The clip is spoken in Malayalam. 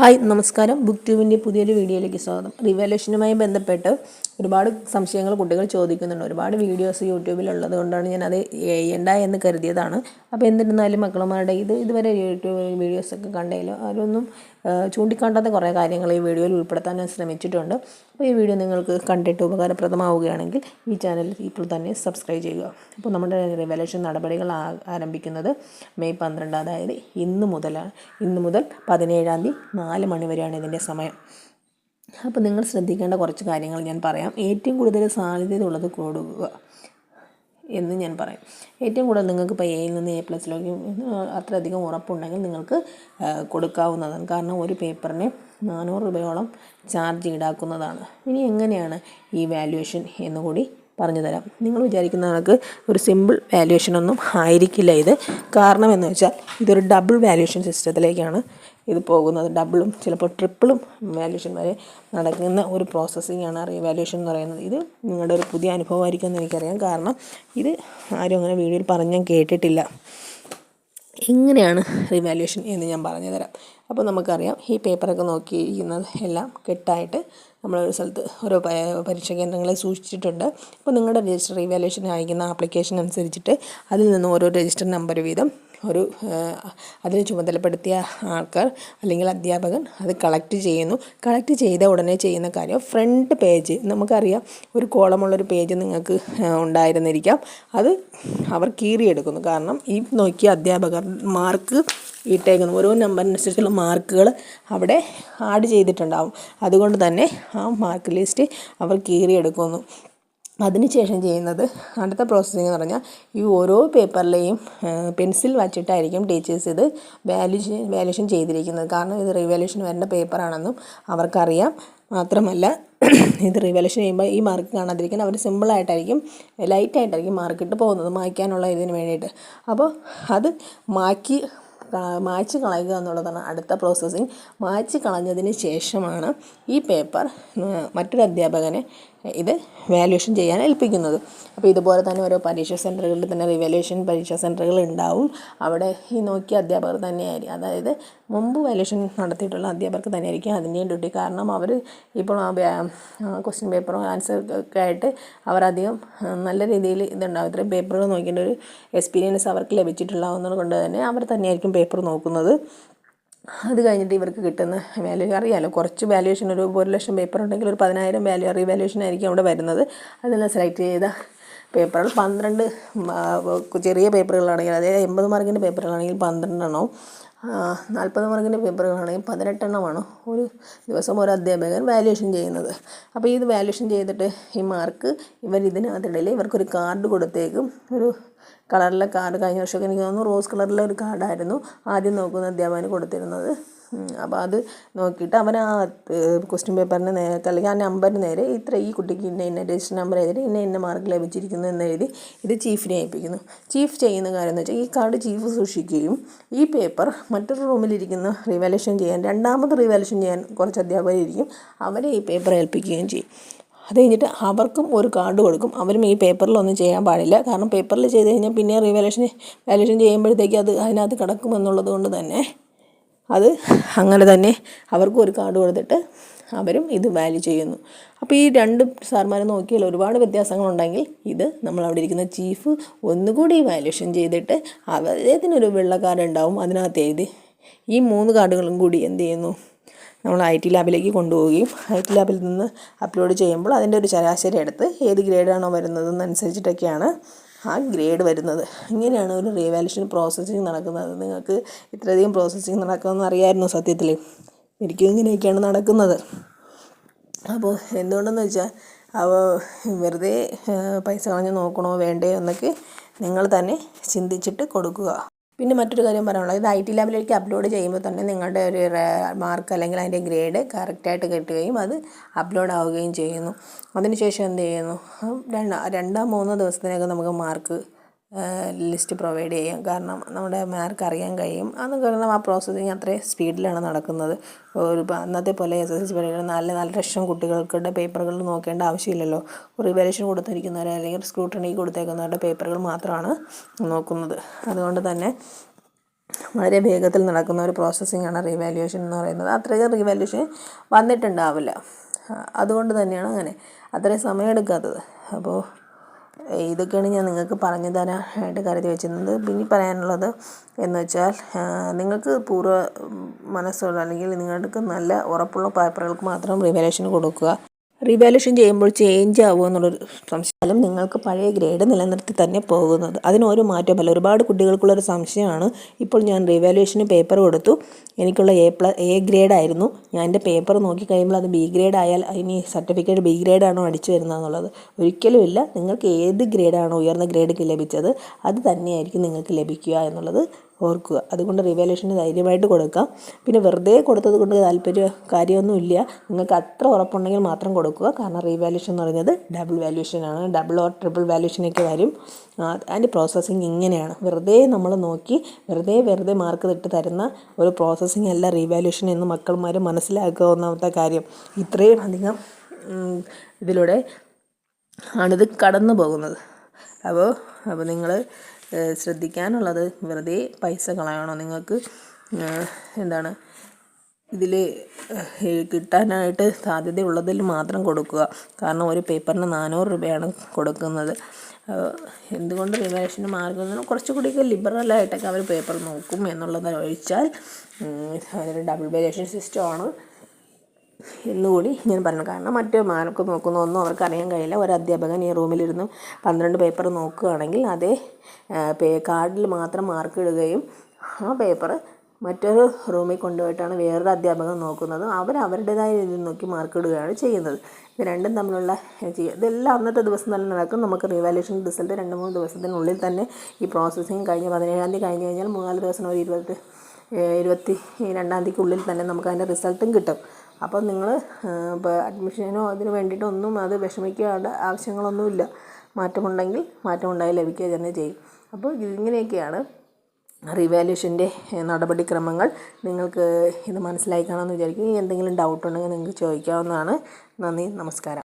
ഹായ് നമസ്കാരം. ബുക്ക് ട്യൂബിന്റെ പുതിയൊരു വീഡിയോയിലേക്ക് സ്വാഗതം. റിവല്യൂഷനുമായി ബന്ധപ്പെട്ട് ഒരുപാട് സംശയങ്ങൾ കുട്ടികൾ ചോദിക്കുന്നുണ്ട്. ഒരുപാട് വീഡിയോസ് യൂട്യൂബിലുള്ളത് കൊണ്ടാണ് ഞാനത് ചെയ്യണ്ട എന്ന് കരുതിയതാണ്. അപ്പോൾ എന്നിരുന്നാലും മക്കളുമാരുടെ ഇത് ഇതുവരെ യൂട്യൂബ് വീഡിയോസൊക്കെ കണ്ടതിലും അതിലൊന്നും ചൂണ്ടിക്കാണ്ടാത്ത കുറേ കാര്യങ്ങൾ ഈ വീഡിയോയിൽ ഉൾപ്പെടുത്താൻ ഞാൻ ശ്രമിച്ചിട്ടുണ്ട്. അപ്പോൾ ഈ വീഡിയോ നിങ്ങൾക്ക് കണ്ടിട്ട് ഉപകാരപ്രദമാവുകയാണെങ്കിൽ ഈ ചാനൽ ഇപ്പോൾ തന്നെ സബ്സ്ക്രൈബ് ചെയ്യുക. അപ്പോൾ നമ്മുടെ റിവലേഷൻ നടപടികൾ ആരംഭിക്കുന്നത് മെയ് പന്ത്രണ്ട് അതായത് ഇന്ന് മുതലാണ് ഇന്ന് മുതൽ പതിനേഴാം തീയതി നാല് മണി വരെയാണ് ഇതിന്റെ സമയം. അപ്പോൾ നിങ്ങൾ ശ്രദ്ധിക്കേണ്ട കുറച്ച് കാര്യങ്ങൾ ഞാൻ പറയാം. ഏറ്റവും കൂടുതൽ സാധ്യതയുള്ളത് കൊടുക്കുക. എന്ന് ഞാൻ പറയും. ഏറ്റവും കൂടുതൽ നിങ്ങൾക്ക് ഇപ്പോൾ എയിൽ നിന്ന് എ പ്ലസിലേക്ക് അത്രയധികം ഉറപ്പുണ്ടെങ്കിൽ നിങ്ങൾക്ക് കൊടുക്കാവുന്നതാണ്. കാരണം ഒരു പേപ്പറിന് നാനൂറ് രൂപയോളം ചാർജ് ഈടാക്കുന്നതാണ്. ഇനി എങ്ങനെയാണ് ഈ വാല്യുവേഷൻ എന്നുകൂടി പറഞ്ഞു തരാം. നിങ്ങൾ വിചാരിക്കുന്ന കണക്ക് ഒരു സിമ്പിൾ വാല്യുവേഷനൊന്നും ആയിരിക്കില്ല ഇത്. കാരണം എന്ന് വെച്ചാൽ ഇതൊരു ഡബിൾ വാല്യുവേഷൻ സിസ്റ്റത്തിലേക്കാണ് ഇത് പോകുന്നത്. ഡബിളും ചിലപ്പോൾ ട്രിപ്പിളും വാല്യുവേഷൻ വരെ നടക്കുന്ന ഒരു പ്രോസസ്സിംഗ് ആണ് റീവാലുവേഷൻ എന്ന് പറയുന്നത്. ഇത് നിങ്ങളുടെ ഒരു പുതിയ അനുഭവമായിരിക്കും എന്ന് എനിക്കറിയാം. കാരണം ഇത് ആരും അങ്ങനെ വീഡിയോയിൽ പറഞ്ഞ് ഞാൻ കേട്ടിട്ടില്ല. എങ്ങനെയാണ് റിവാലുവേഷൻ എന്ന് ഞാൻ പറഞ്ഞു തരാം. അപ്പോൾ നമുക്കറിയാം ഈ പേപ്പറൊക്കെ നോക്കിയിരിക്കുന്നത് എല്ലാം കെട്ടായിട്ട് നമ്മളൊരു സ്ഥലത്ത് ഓരോ പരീക്ഷാ കേന്ദ്രങ്ങളെ സൂക്ഷിച്ചിട്ടുണ്ട്. അപ്പോൾ നിങ്ങളുടെ രജിസ്റ്റർ റിവാലുവേഷൻ അയക്കുന്ന ആപ്ലിക്കേഷൻ അനുസരിച്ചിട്ട് അതിൽ നിന്ന് ഓരോ രജിസ്റ്റർ നമ്പർ വീതം ഒരു അതിന് ചുമതലപ്പെടുത്തിയ ആൾക്കാർ അല്ലെങ്കിൽ അധ്യാപകൻ അത് കളക്ട് ചെയ്യുന്നു. കളക്ട് ചെയ്ത ഉടനെ ചെയ്യുന്ന കാര്യം ഫ്രണ്ട് പേജ് നമുക്കറിയാം. ഒരു കോളമുള്ളൊരു പേജ് നിങ്ങൾക്ക് ഉണ്ടായിരുന്നിരിക്കാം. അത് അവർ കീറിയെടുക്കുന്നു. കാരണം ഈ നോക്കിയ അധ്യാപകർ മാർക്ക് ഇട്ടേക്കുന്നു ഓരോ നമ്പറിനനുസരിച്ചുള്ള മാർക്കുകൾ അവിടെ ആഡ് ചെയ്തിട്ടുണ്ടാവും. അതുകൊണ്ട് തന്നെ ആ മാർക്ക് ലിസ്റ്റ് അവർ കീറിയെടുക്കുന്നു. അതിനുശേഷം ചെയ്യുന്നത് അടുത്ത പ്രോസസ്സിംഗ് എന്ന് പറഞ്ഞാൽ ഈ ഓരോ പേപ്പറിലെയും പെൻസിൽ വച്ചിട്ടായിരിക്കും ടീച്ചേഴ്സ് ഇത് വാല്യൂ വാല്യൂഷൻ ചെയ്തിരിക്കുന്നത്. കാരണം ഇത് റിവാലുവേഷൻ വരേണ്ട പേപ്പറാണെന്നും അവർക്കറിയാം. മാത്രമല്ല ഇത് റിവാലുവേഷൻ ചെയ്യുമ്പോൾ ഈ മാർക്ക് കാണാതിരിക്കാൻ അവർ സിമ്പിളായിട്ടായിരിക്കും ലൈറ്റായിട്ടായിരിക്കും മാർക്ക് ഇട്ട് പോകുന്നത്. മായ്ക്കാനുള്ള ഇതിന് വേണ്ടിയിട്ട്. അപ്പോൾ അത് മാക്കി മായ്ച്ച് കളയുക എന്നുള്ളതാണ് അടുത്ത പ്രോസസ്സിങ് മായ്ച്ച് കളഞ്ഞതിന് ശേഷമാണ് ഈ പേപ്പർ മറ്റൊരു അധ്യാപകനെ ഇത് വാല്യുവേഷൻ ചെയ്യാൻ ഏൽപ്പിക്കുന്നത്. അപ്പോൾ ഇതുപോലെ തന്നെ ഓരോ പരീക്ഷാ സെന്ററുകളിൽ തന്നെ റിവാലുവേഷൻ പരീക്ഷാ സെന്ററുകൾ ഉണ്ടാവും. അവിടെ ഈ നോക്കിയ അധ്യാപകർ തന്നെയായിരിക്കും. അതായത് മുമ്പ് വയലേഷൻ നടത്തിയിട്ടുള്ള അധ്യാപകർക്ക് തന്നെയായിരിക്കും അതിന്റെയും ഡ്യൂട്ടി കാരണം അവർ ഇപ്പോൾ ക്വസ്റ്റ്യൻ പേപ്പറും ആൻസർ ഒക്കെ ആയിട്ട് അവർ അധികം നല്ല രീതിയിൽ ഇതുണ്ടാവും. ഇത്രയും പേപ്പറുകൾ നോക്കേണ്ട ഒരു എക്സ്പീരിയൻസ് അവർക്ക് ലഭിച്ചിട്ടുള്ളതെന്നത് കൊണ്ട് തന്നെ അവർ തന്നെയായിരിക്കും പേപ്പർ നോക്കുന്നത്. അത് കഴിഞ്ഞിട്ട് ഇവർക്ക് കിട്ടുന്ന വാല്യൂ അറിയാമല്ലോ കുറച്ച് വാല്യുവേഷൻ ഒരു ഒരു ലക്ഷം പേപ്പർ ഉണ്ടെങ്കിൽ ഒരു പതിനായിരം വാല്യൂ റീവാല്യുവേഷൻ ആയിരിക്കും അവിടെ വരുന്നത്. അതിൽ നിന്ന് സെലക്ട് ചെയ്ത പേപ്പറുകൾ പന്ത്രണ്ട് ചെറിയ പേപ്പറുകളാണെങ്കിൽ അതായത് എൺപത് മാർക്കിന്റെ പേപ്പറുകളാണെങ്കിൽ പന്ത്രണ്ടെണ്ണവും നാൽപ്പത് മാർക്കിന്റെ പേപ്പറുകളാണെങ്കിൽ പതിനെട്ടെണ്ണമാണ്. ഒരു ദിവസം ഒരു അധ്യാപകൻ വാല്യുവേഷൻ ചെയ്യുന്നത്. അപ്പോൾ ഇത് വാല്യുവേഷൻ ചെയ്തിട്ട് ഈ മാർക്ക് ഇവർ ഇതിനകത്തിടയിൽ ഇവർക്കൊരു കാർഡ് കൊടുത്തേക്കും. ഒരു കളറിലെ കാർഡ് കഴിഞ്ഞ വർഷമൊക്കെ എനിക്ക് തോന്നുന്നു റോസ് കളറിലെ ഒരു കാർഡായിരുന്നു ആദ്യം നോക്കുന്ന അധ്യാപകന് കൊടുത്തിരുന്നത്. അപ്പോൾ അത് നോക്കിയിട്ട് അവൻ ആ ക്വസ്റ്റ്യൻ പേപ്പറിന് നേരെ അല്ലെങ്കിൽ ആ നമ്പറിന് നേരെ ഇത്ര ഈ കുട്ടിക്ക് ഇന്ന ഇന്ന രജിസ്റ്റർ നമ്പർ എഴുതി ഇന്ന ഇന്ന മാർക്ക് ലഭിച്ചിരിക്കുന്നു എന്ന് എഴുതി ഇത് ചീഫിനെ ഏൽപ്പിക്കുന്നു. ചീഫ് ചെയ്യുന്ന കാര്യം എന്ന് വെച്ചാൽ ഈ കാർഡ് ചീഫ് സൂക്ഷിക്കുകയും ഈ പേപ്പർ മറ്റൊരു റൂമിലിരിക്കുന്ന റിവാലേഷൻ ചെയ്യാൻ രണ്ടാമത് റിവാലേഷൻ ചെയ്യാൻ കുറച്ച് അധ്യാപകരിരിക്കും. അവരെ ഈ പേപ്പർ ഏൽപ്പിക്കുകയും ചെയ്യും. അത് കഴിഞ്ഞിട്ട് അവർക്കും ഒരു കാർഡ് കൊടുക്കും. അവരും ഈ പേപ്പറിലൊന്നും ചെയ്യാൻ പാടില്ല. കാരണം പേപ്പറിൽ ചെയ്ത് കഴിഞ്ഞാൽ പിന്നെ റിവാലേഷൻ വാലേഷൻ ചെയ്യുമ്പോഴത്തേക്ക് അത് അതിനകത്ത് കിടക്കുമെന്നുള്ളത് കൊണ്ട് തന്നെ അത് അങ്ങനെ തന്നെ അവർക്കും ഒരു കാർഡ് കൊടുത്തിട്ട് അവരും ഇത് വാല്യൂ ചെയ്യുന്നു. അപ്പോൾ ഈ രണ്ട് സാർമാരെ നോക്കിയാൽ ഒരുപാട് വ്യത്യാസങ്ങളുണ്ടെങ്കിൽ ഇത് നമ്മൾ അവിടെ ഇരിക്കുന്ന ചീഫ് ഒന്നുകൂടി വാല്യൂഷൻ ചെയ്തിട്ട് അദ്ദേഹത്തിനൊരു വെള്ള കാർഡ് ഉണ്ടാവും അതിനകത്ത് എഴുതി ഈ മൂന്ന് കാർഡുകളും കൂടി എന്ത് ചെയ്യുന്നു? നമ്മൾ ഐ ടി ലാബിലേക്ക് കൊണ്ടുപോവുകയും ഐ ടി ലാബിൽ നിന്ന് അപ്ലോഡ് ചെയ്യുമ്പോൾ അതിന്റെ ഒരു ശരാശരി എടുത്ത് ഏത് ഗ്രേഡാണോ വരുന്നതെന്നനുസരിച്ചിട്ടൊക്കെയാണ് ആ ഗ്രേഡ് വരുന്നത്. ഇങ്ങനെയാണ് ഒരു റീവാലുവേഷൻ പ്രോസസ്സിങ് നടക്കുന്നത്. നിങ്ങൾക്ക് ഇത്രയധികം പ്രോസസ്സിങ് നടക്കുമെന്ന് അറിയായിരുന്നു സത്യത്തിൽ എനിക്കും ഇങ്ങനെയൊക്കെയാണ് നടക്കുന്നത്. അപ്പോൾ എന്തുകൊണ്ടെന്ന് വെച്ചാൽ അവ വെറുതെ പൈസ കളഞ്ഞ് നോക്കണോ വേണ്ടേ എന്നൊക്കെ നിങ്ങൾ തന്നെ ചിന്തിച്ചിട്ട് കൊടുക്കുക. പിന്നെ മറ്റൊരു കാര്യം പറയാനുള്ളത്. ഇത് ഐ ടി ലാബിലേക്ക് അപ്ലോഡ് ചെയ്യുമ്പോൾ തന്നെ നിങ്ങളുടെ ഒരു മാർക്ക് അല്ലെങ്കിൽ അതിന്റെ ഗ്രേഡ് കറക്റ്റായിട്ട് കിട്ടുകയും അത് അപ്ലോഡ് ആവുകയും ചെയ്യുന്നു. അതിനുശേഷം എന്ത് ചെയ്യുന്നു? രണ്ടാ രണ്ടോ മൂന്നോ ദിവസത്തിനകം നമുക്ക് മാർക്ക് ലിസ്റ്റ് പ്രൊവൈഡ് ചെയ്യാം. കാരണം നമ്മുടെ മാർക്ക് അറിയാൻ കഴിയും. അത് കാരണം ആ പ്രോസസ്സിങ് അത്രയും സ്പീഡിലാണ് നടക്കുന്നത്. ഒരു അന്നത്തെ പോലെ എസ് എസ് എൽ സി പരീക്ഷ നാല് നാല് ലക്ഷം കുട്ടികൾക്കുടെ പേപ്പറുകൾ നോക്കേണ്ട ആവശ്യമില്ലല്ലോ. റിവലേഷൻ കൊടുത്തിരിക്കുന്നവരെ അല്ലെങ്കിൽ സ്ക്രൂട്ടണിക്ക് കൊടുത്തേക്കുന്നവരുടെ പേപ്പറുകൾ മാത്രമാണ് നോക്കുന്നത്. അതുകൊണ്ട് തന്നെ വളരെ വേഗത്തിൽ നടക്കുന്ന ഒരു പ്രോസസ്സിംഗ് ആണ് റീവാലുവേഷൻ എന്ന് പറയുന്നത്. അത്രയും റീവാലുവേഷൻ വന്നിട്ടുണ്ടാവില്ല. അതുകൊണ്ട് തന്നെയാണ് അങ്ങനെ. അത്രയും സമയം എടുക്കാത്തത് അപ്പോൾ ഇതൊക്കെയാണ് ഞാൻ നിങ്ങൾക്ക് പറഞ്ഞു തരാനായിട്ട് കരുതി വെച്ചിരുന്നത്. പിന്നെ പറയാനുള്ളത് എന്ന് വെച്ചാൽ നിങ്ങൾക്ക് പൂർവ മനസ്സുള്ള അല്ലെങ്കിൽ നിങ്ങൾക്ക് നല്ല ഉറപ്പുള്ള പേപ്പറുകൾക്ക് മാത്രം റിവലേഷൻ കൊടുക്കുക. റിവാലുവേഷൻ ചെയ്യുമ്പോൾ ചേഞ്ച് ആവുമോ എന്നുള്ളൊരു സംശയം നിങ്ങൾക്ക് പഴയ ഗ്രേഡ് നിലനിർത്തി തന്നെ പോകുന്നത്. അതിനൊരു മാറ്റമല്ല ഒരുപാട് കുട്ടികൾക്കുള്ളൊരു സംശയമാണ്. ഇപ്പോൾ ഞാൻ റിവാലുവേഷന് പേപ്പർ കൊടുത്തു. എനിക്കുള്ള എ പ്ലസ് എ ഗ്രേഡ് ആയിരുന്നു. ഞാൻ എന്റെ പേപ്പർ നോക്കി കഴിയുമ്പോൾ അത് ബി ഗ്രേഡ് ആയാൽ ഇനി സർട്ടിഫിക്കറ്റ് ബി ഗ്രേഡ് ആണോ അടിച്ചു വരുന്നതെന്നുള്ളത് ഒരിക്കലുമില്ല നിങ്ങൾക്ക് ഏത് ഗ്രേഡാണോ ഉയർന്ന ഗ്രേഡ് ലഭിച്ചത് അത് തന്നെയായിരിക്കും നിങ്ങൾക്ക് ലഭിക്കുക എന്നുള്ളത് ഓർക്കുക. അതുകൊണ്ട് റിവാലുവേഷന് ധൈര്യമായിട്ട് കൊടുക്കാം. പിന്നെ വെറുതെ കൊടുത്തത് കൊണ്ട് താല്പര്യ കാര്യമൊന്നുമില്ല. നിങ്ങൾക്ക് അത്ര ഉറപ്പുണ്ടെങ്കിൽ മാത്രം കൊടുക്കുക. കാരണം റീവാലുവേഷൻ എന്ന് പറയുന്നത് ഡബിൾ വാല്യൂഷൻ ആണ്. ഡബിൾ ഓർ ട്രിപ്പിൾ വാല്യൂഷനൊക്കെ വരും. അതിന്റെ പ്രോസസ്സിങ് ഇങ്ങനെയാണ്. വെറുതെ നമ്മൾ നോക്കി വെറുതെ വെറുതെ മാർക്ക് ഇട്ട് തരുന്ന ഒരു പ്രോസസ്സിങ് അല്ല റീവാലുവേഷൻ എന്ന് മക്കൾമാർ മനസ്സിലാക്കുക ഒന്നാമത്തെ കാര്യം. ഇത്രയും അധികം ഇതിലൂടെ ആണിത് കടന്നു പോകുന്നത് അപ്പോൾ അപ്പോൾ നിങ്ങൾ ശ്രദ്ധിക്കാനുള്ളത് വെറുതെ പൈസ കളയണോ നിങ്ങൾക്ക് എന്താണ്? ഇതിൽ കിട്ടാനായിട്ട് സാധ്യതയുള്ളതിൽ മാത്രം കൊടുക്കുക. കാരണം ഒരു പേപ്പറിന് നാനൂറ് രൂപയാണ് കൊടുക്കുന്നത്. എന്തുകൊണ്ട് റിവേഷന് മാർഗം? കുറച്ചുകൂടിയൊക്കെ ലിബറലായിട്ടൊക്കെ അവർ പേപ്പർ നോക്കും എന്നുള്ളത് ഒഴിച്ചാൽ അതൊരു ഡബിൾ വേരിയേഷൻ സിസ്റ്റമാണ് എന്നുകൂടി ഞാൻ പറഞ്ഞു. കാരണം മറ്റ് മാർക്ക് നോക്കുന്ന ഒന്നും അവർക്ക് അറിയാൻ കഴിയില്ല. ഒരു അധ്യാപകൻ ഈ റൂമിലിരുന്ന് പന്ത്രണ്ട് പേപ്പർ നോക്കുകയാണെങ്കിൽ അതേ പേ കാർഡിൽ മാത്രം മാർക്ക് ഇടുകയും ആ പേപ്പർ മറ്റൊരു റൂമിൽ കൊണ്ടുപോയിട്ടാണ് വേറൊരു അധ്യാപകൻ നോക്കുന്നത്. അവർ അവരുടേതായ രീതിയിൽ നോക്കി മാർക്ക് ഇടുകയാണ് ചെയ്യുന്നത്. ഇത് രണ്ടും തമ്മിലുള്ള ഇതെല്ലാം അന്നത്തെ ദിവസം തന്നെ നടക്കും. നമുക്ക് റിവാലുവേഷൻ റിസൾട്ട് രണ്ട് മൂന്ന് ദിവസത്തിനുള്ളിൽ തന്നെ ഈ പ്രോസസ്സിങ് കഴിഞ്ഞ് പതിനേഴാം തീയതി കഴിഞ്ഞ് കഴിഞ്ഞാൽ മൂന്നാൽ ദിവസം ഒരു ഇരുപത്തി ഇരുപത്തി രണ്ടാം തീയതിക്കുള്ളിൽ തന്നെ നമുക്ക് അതിന്റെ റിസൾട്ടും കിട്ടും. അപ്പോൾ നിങ്ങൾ അഡ്മിഷനോ അതിന് വേണ്ടിയിട്ടൊന്നും അത് വിഷമിക്കേണ്ട ആവശ്യങ്ങളൊന്നുമില്ല. മാറ്റമുണ്ടെങ്കിൽ മാറ്റമുണ്ടായി ലഭിക്കുക തന്നെ ചെയ്യും. അപ്പോൾ ഇങ്ങനെയൊക്കെയാണ് റിവാലുവേഷന്റെ നടപടിക്രമങ്ങൾ. നിങ്ങൾക്ക് ഇത് മനസ്സിലായി കാണാമെന്ന് വിചാരിക്കും എന്തെങ്കിലും ഡൗട്ട് ഉണ്ടെങ്കിൽ നിങ്ങൾക്ക് ചോദിക്കാവുന്നതാണ്. നന്ദി നമസ്കാരം.